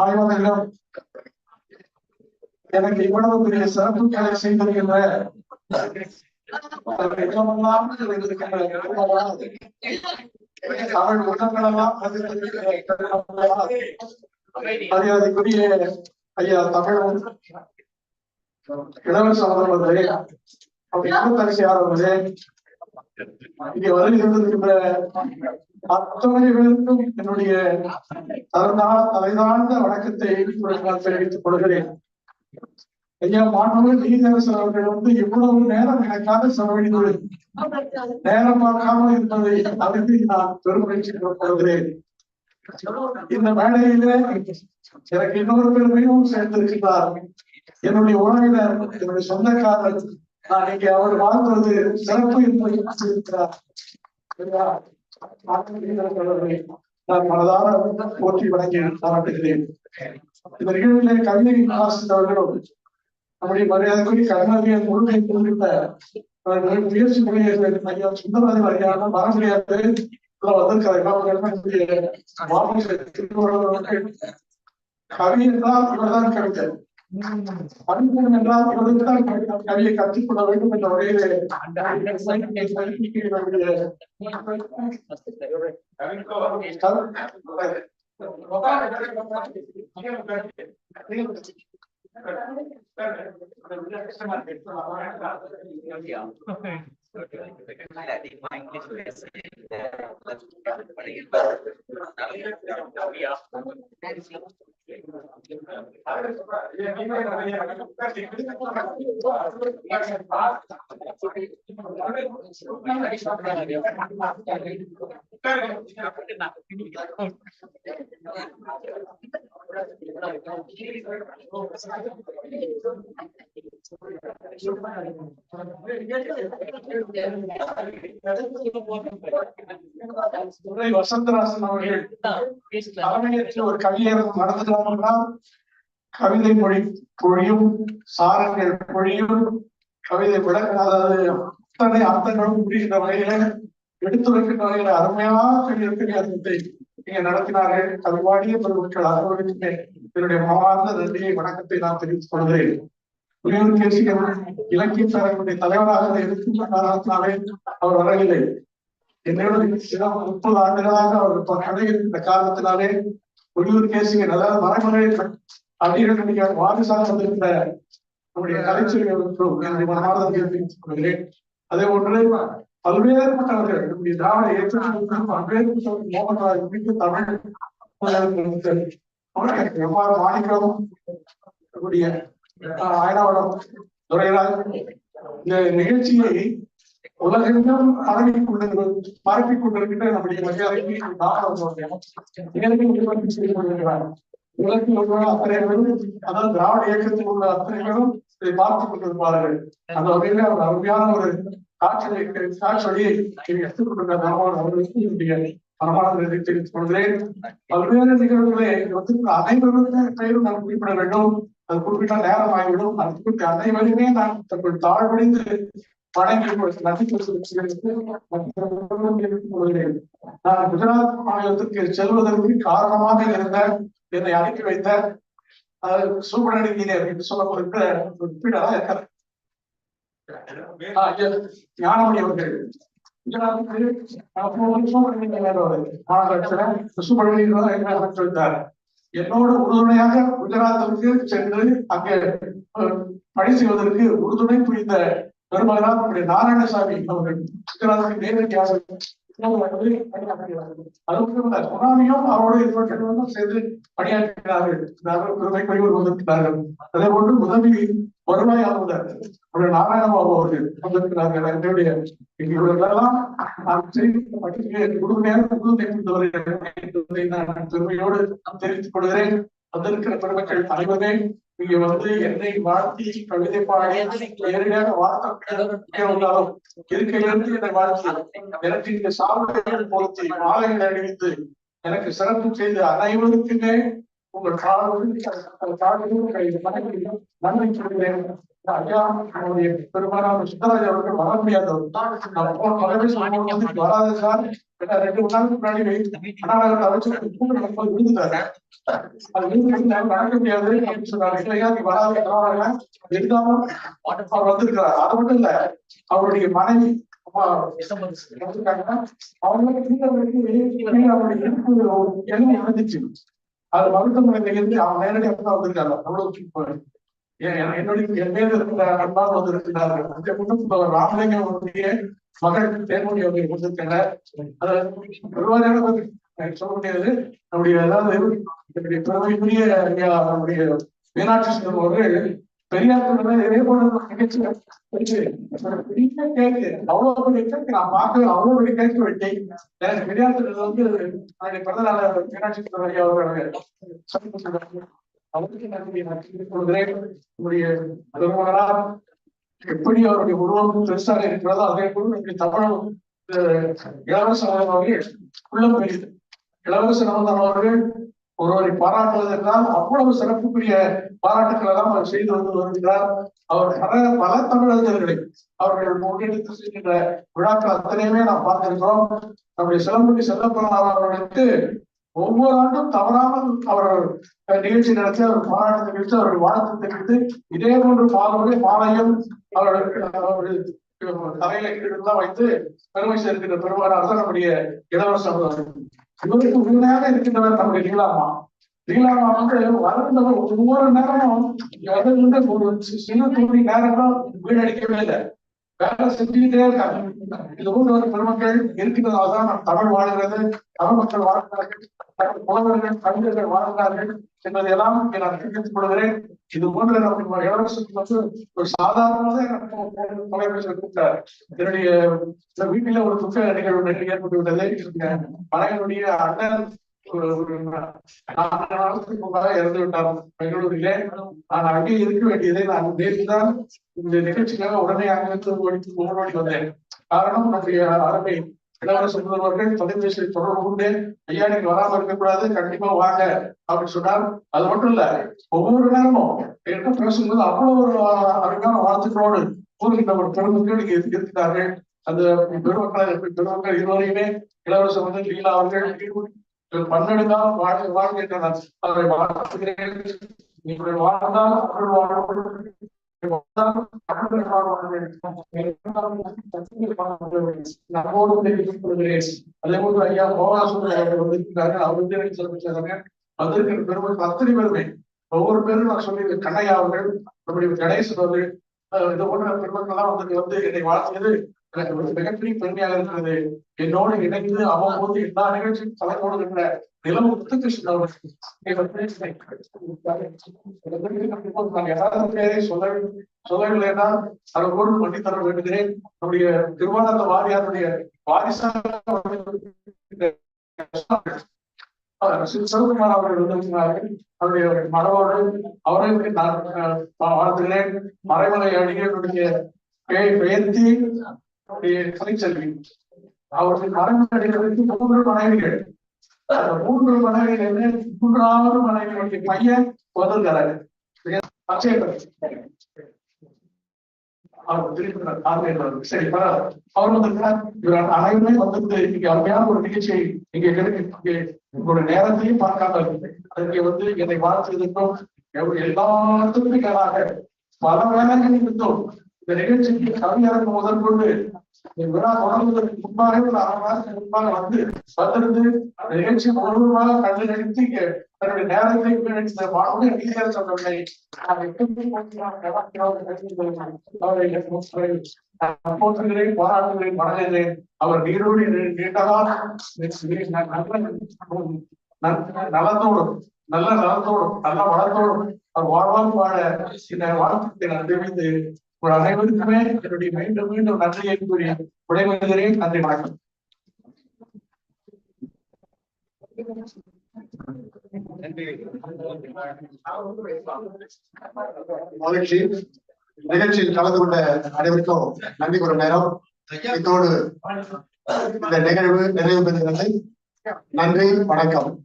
ஆய்வாளர்கள் எனக்கு இவ்வளவு பெரிய சிறப்புகளை செய்திருக்கின்ற இடமெல்லாம் இருக்கின்ற தமிழ் உள்ளங்களெல்லாம் மரியாதைக்குரிய ஐயா தமிழ் இளவரசர் அவர்களே அப்படி தரிசியார் அவர்களே வரை இருந்திருக்கின்ற அத்தனை பேருக்கும் என்னுடைய தலைதான் தலைதாழ்ந்த வணக்கத்தை நான் தெரிவித்துக் கொள்கிறேன். ஐயா மாணவர் நீதரசர் அவர்கள் வந்து இவ்வளவு நேரம் எனக்காக செலவழித்து நேரம் பார்க்காமல் இருப்பதை அறிந்து நான் பெருமகிழ்ச்சி கொள்கிறேன். இந்த மேடையில எனக்கு இன்னொரு பெருமையும் சேர்ந்திருக்கிறார் என்னுடைய உறவினர் என்னுடைய சொந்தக்காரர் நான் அவர் வாழ்ந்தது சிறப்பு என்பதை இருக்கிறார் நான் மனதார போற்றி வணங்கி பாராட்டுகிறேன். இந்த நிகழ்விலே கவிதை வாசித்தவர்களும் நம்முடைய மரியாதைக்குரிய கருணாநிதியை முழுமை குறிப்பிட்ட முயற்சி முறையை ஐயா சுந்தரராஜன் அறியாம வர முடியாது. உள்ள கவி என்றால் இவர்தான் கவிஞர். அறிஞர் என்றால் இவருக்கு தான் கவி- கவியை கற்றுக்கொள்ள வேண்டும் என்ற வகையிலே துரை なので、私はそれを考えているときに、私はそれを考えているときに、私はそれを考えているときに、வசந்தராசன் அவர்கள் தலைமையேற்று ஒரு கவியரங்கம் நடத்துகிறோம் கவிதை மொழி பொழியும் சாரங்கள் பொழியும் கவிதை விளக்கம் அதாவது அத்தனை அர்த்தங்களும் புரிகின்ற வகையில எடுத்துரைக்கின்ற வகையில அருமையாக கவியரங்கத்தை நீங்க நடத்தினார்கள் கவிவாடிய பெருமக்கள் அனைவருக்குமே என்னுடைய மனமார்ந்த நன்றியை வணக்கத்தை நான் தெரிவித்துக் கொள்கிறேன். புலியூர் கேசிகர் இலக்கிய பேரவையுடைய தலைவராக இருக்கின்ற காரணத்தினாலே அவர் வரவில்லை. என்னோட முப்பது ஆண்டுகளாக அவர் கடை இருக்கின்ற காரணத்தினாலே உள்ளூர் கேசிகர் அதாவது மறைமுறை அடிகளுடைய வாரிசாக வந்திருக்கிற நம்முடைய கலைச்சொல்லிகளுக்கும் என்னுடைய மனமார்ந்த தெரிவித்துக் கொள்கிறேன். அதே போன்று பல்வேறுபட்டவர்கள் நம்முடைய திராவிட இயக்கங்களுக்கும் பல்வேறுபட்டவர்கள் மோகன்ராஜ் குறித்து தமிழ் முதலமைச்சர் எவ்வாறு மாணிக்கம் நம்முடைய ஆஹ், அயனாவரம் துரைராஜ் இந்த நிகழ்ச்சியை உலகெங்கும் பரவிக் கொண்டு பரப்பிக் கொண்டிருக்கின்ற நம்முடைய மரியாதைக்கு செய்து கொண்டிருக்கிறார். உலகில் உள்ள அத்தனை பேரும் அதாவது திராவிட இயக்கத்தில் உள்ள அத்தனை பேரும் இதை பார்த்துக் கொண்டிருப்பார்கள். அந்த வகையில ஒரு அருமையான ஒரு காட்சியை காட்சியை எடுத்துக் கொண்டிருந்த நாகராஜ் தெரிவித்துக் கொள்கிறேன். பல்வேறு நிகழ்வுகளை வந்து அனைவருமே பெயரும் நான் குறிப்பிட வேண்டும். அது குறிப்பிட்ட நேரம் ஆகிவிடும். அது குறிப்பிட்ட அனைவருமே நான் தங்கள் தாழ்வடைந்து வணங்கி உங்களுக்கு நன்றி தெரிவித்துக் நான் குஜராத் மாநிலத்திற்கு செல்வதற்கு காரணமாக இருந்த என்னை அனுப்பி வைத்த அஹ், சூப்பரன் என்று சொல்லப்படுகிற ஒரு பீடரா இருக்கிறார். ஆஹ், ஐயா, என்னோடு உறுதுணையாக குஜராத்திற்கு சென்று அங்கே பணி செய்வதற்கு உறுதுணை புரிந்த பெருமகனார் நம்முடைய நாராயணசாமி அவர்கள். குஜராத்துக்கு நேரடியாக அவரோடு சேர்ந்து பணியாற்றினார்கள் நாங்கள் பெருமைக்குரியவர் வந்திருக்கிறார்கள் அதே போன்று உதவி வருவாய் ஆளுநர் நம்முடைய நாராயணபாபு அவர்கள் வந்திருக்கிறார்கள் என்னுடைய இவர்களெல்லாம் நேரம் பெருமையோடு தெரிவித்துக் கொள்கிறேன் வந்திருக்கிற பெருமக்கள் அனைவரே இங்க வந்து என்னை வாழ்த்தி கவிதை பாடி நேரடியாக வாழ்த்த இருக்கையிலிருந்து என்னை வாழ்த்தி எனக்கு இந்த சாவுகள் பொறுத்து மாலைகள் அணிவித்து எனக்கு சிறப்பு செய்த அனைவருக்குமே உங்கள் காடு காடு நன்றி சொல்கிறேன் ஐயா அவருடைய பெருமானார் சுந்தரராஜ் அவர்கள் வர முடியாதவர் வந்து வராது சார் ரெண்டு மூணு முன்னாடி அண்ணாநகர் கூட்டு நடக்கும்போது விழுந்துட்டாரு அது விழுந்து நடக்க முடியாது அப்படின்னு இல்லையா நீ வராது இருந்தாலும் அவர் வந்திருக்கிறார் அது மட்டும் இல்ல அவருடைய மனைவி அவங்களுக்கு இருக்காங்க வெளியே அவருடைய அது மருத்துவமனையில இருந்து அவன் நேரடியாக தான் அவ்வளவு என்னுடைய அன்பாக வந்திருக்கிறார்கள் அந்த குடும்பத்தில் ராமலிங்கனுடைய மகள் தேர்மொழி அவர்கள் வந்திருக்காங்க சொல்ல முடியாது. நம்முடைய அதாவது என்னுடைய பெருமைக்குரிய ஐயா நம்முடைய மீனாட்சி சுந்தரம் அவர்கள் பெரியார் இதே போல நிகழ்ச்சி பெரிய கேக்கு அவ்வளவு பெரிய கேக்கு நான் பார்க்க அவ்வளவு பெரிய கேக்கு வெட்டி. எனக்கு பெரியார் வந்து என்னுடைய பிறந்த நாள் மீனாட்சி சுந்தரம் ஐயா அவர்கள். அவருக்கு நன்றி கொள்கிறேன். நம்முடைய பெருமகனார் எப்படி அவருடைய உருவம் பெருசாக இருக்கிறதோ அதே போல நம்முடைய தமிழும் இளவரச அவர்கள் உள்ளம் பெரியது. இளவரச நவந்தன் அவர்கள் ஒருவரை பாராட்டுவது என்றால் அவ்வளவு சிறப்புக்குரிய பாராட்டுக்கள் எல்லாம் அவர் செய்து வந்து வருகிறார். அவர் பல பல தமிழர்களை அவர்கள் முன்னெடுத்து செய்கின்ற விழாக்கள் அத்தனையுமே நாம் பார்த்திருக்கிறோம். நம்முடைய சிலம்புக்கு செல்லப்பனார் அவர்களுக்கு ஒவ்வொரு ஆண்டும் தவறாமல் அவர் நிகழ்ச்சி நடத்தி அவர் பாராட்டத்தை நிகழ்ச்சி அவர்கள் வாழ்த்து தெரிவித்து இதே போன்று பாலுடைய பாளையம் அவர்களுக்கு அவர்கள் தலையில கீழெல்லாம் வைத்து பெருமை சேர்க்கின்ற பெருமானார் தான் நம்முடைய இளவரச இவருக்கு உண்மையாக இருக்கின்றவர் நம்முடைய நீலாமா. நீலாமா வந்து வளர்ந்தவர் ஒவ்வொரு நேரமும் ஒரு சி- சிறு துணி நேரமும் வீணடிக்கவே இல்லை. வேலை செஞ்சுக்கிட்டே இருக்காங்க. இந்த ஊர்ல ஒரு பெருமக்கள் இருக்கிறதால்தான் நம் தமிழ் வாழ்கிறது தமிழ் மக்கள் வாழ்கிறார்கள் தமிழ் புலவர்கள் தமிழர்கள் வாழ்கிறார்கள் என்பதையெல்லாம் இங்கே நான் தெரிவித்துக் கொள்கிறேன். இது போன்ற நம்ம இளவரசருக்கு வந்து ஒரு சாதாரணமாக எனக்கு தொலைபேசி என்னுடைய வீட்டில ஒரு துக்க நிகழ்வு நிகழ்வு ஏற்பட்டு விட்டது என்னுடைய மனைவனுடைய அண்ணன் இறந்து பெங்களூரிலே நான் அங்கே இருக்க வேண்டியதை நான் இந்த நிகழ்ச்சிக்காக உடனே அங்கிருந்து ஓடி ஓடி வந்தேன் காரணம் நம்முடைய அருமை இளவரசர் முதல்வர்கள் தொலைபேசியில் தொடர்பு கொண்டு ஐயா நீங்க வராம இருக்கக்கூடாது கண்டிப்பா வாங்க அப்படின்னு சொன்னார் அது மட்டும் இல்ல ஒவ்வொரு நேரமும் என்ன பேசும்போது அவ்வளவு ஒரு அருமையான வாழ்த்துக்களோடு ஒரு பெருமக்கள் இங்கே இருக்கிறார்கள் அந்த பெருமக்கள் பெருமக்கள் இருவரையுமே இளவரசர் வந்து லீலா அவர்கள் பன்னெடுந்தால் வாழ் வாழ்கின்றனர் அவரை வாழ்த்துகிறேன் நீங்கள் வாழ்ந்தால் அவர்கள் ஐயா மோகனாசுரன் அவர்கள் வந்திருக்கிறார்கள் அவர் சொல்லிருக்காங்க வந்திருக்கிற பெருமை அத்தனை பெருமை ஒவ்வொரு பேரும் நான் சொல்லி கண்ணையா அவர்கள் நம்முடைய கணேசன் அவர்கள் இது போன்ற பெருமக்கள் எல்லாம் வந்து வந்து என்னை வாழ்த்தியது எனக்கு ஒரு மிகப்பெரிய பெருமையாக இருக்கிறது. என்னோடு இணைந்து அவ்வப்போது எல்லா நிகழ்ச்சியும் கலந்து போடுகின்ற நிலம் முத்துகிருஷ்ணன் அவர்கள். பேரை சொல்ல சொல்லவில்லைன்னா அதை கூட பண்ணி தர வேண்டுகிறேன் நம்முடைய திருவானந்த வாரியாருடைய வாரிசாக சிவகுமார் அவர்கள் வந்திருக்கிறார்கள். அவருடைய மனவோடு அவர்களுக்கு நான் வாழ்த்துகிறேன். மறைமலை அடிகளுடைய பெயர்த்தி கலைச்செல்வி அவர்கள் மறைமலை அடிகளுக்கு மூன்று மனைவிகள். மூன்று மனைவிகள் மூன்றாவது மனைவியுடைய பையன் வந்திருக்கிறாரு அவர் சரி அவர் வந்திருக்கிறார். இவர் அனைவருமே வந்து இங்க அருமையான ஒரு நிகழ்ச்சியை இங்க கிடைக்க உங்களுடைய நேரத்தையும் பார்க்காம அதுக்கு வந்து என்னை வாழ்த்துவதற்கும் எல்லாத்துக்குமே மேலாக பல வேலைகள் இருந்தோம். இந்த நிகழ்ச்சிக்கு கவியரங்கு முதல் கொண்டு தொடங்குவதற்கு முன்பாக ஒரு அரை மாதத்துக்கு முன்பாக வந்து வந்திருந்து அந்த நிகழ்ச்சி முழுவதுமாக கண்டு தன்னுடைய நேரத்தை வீணடித்த வாழ்வு நீதியாக சொல்லவில்லை போற்றுகிறேன் பாராட்டுகிறேன் வணங்குகிறேன். அவர் நீரோடு நலத்தோடும் நல்ல நலத்தோடும் நல்ல வளத்தோடும் அவர் வாழ்வால் வாழ இந்த வாழ்த்துக்களை நான் தெரிவித்து உங்கள் அனைவருக்குமே என்னுடைய மீண்டும் மீண்டும் நன்றியை கூறி விடைபெறுகிறேன். நன்றி வணக்கம். மகிழ்ச்சி. நிகழ்ச்சியில் கலந்து கொண்ட அனைவருக்கும் நன்றி கூற நேரம். இதோடு இந்த நிகழ்வு நிறைவு பெறுகிறது நன்றி வணக்கம்.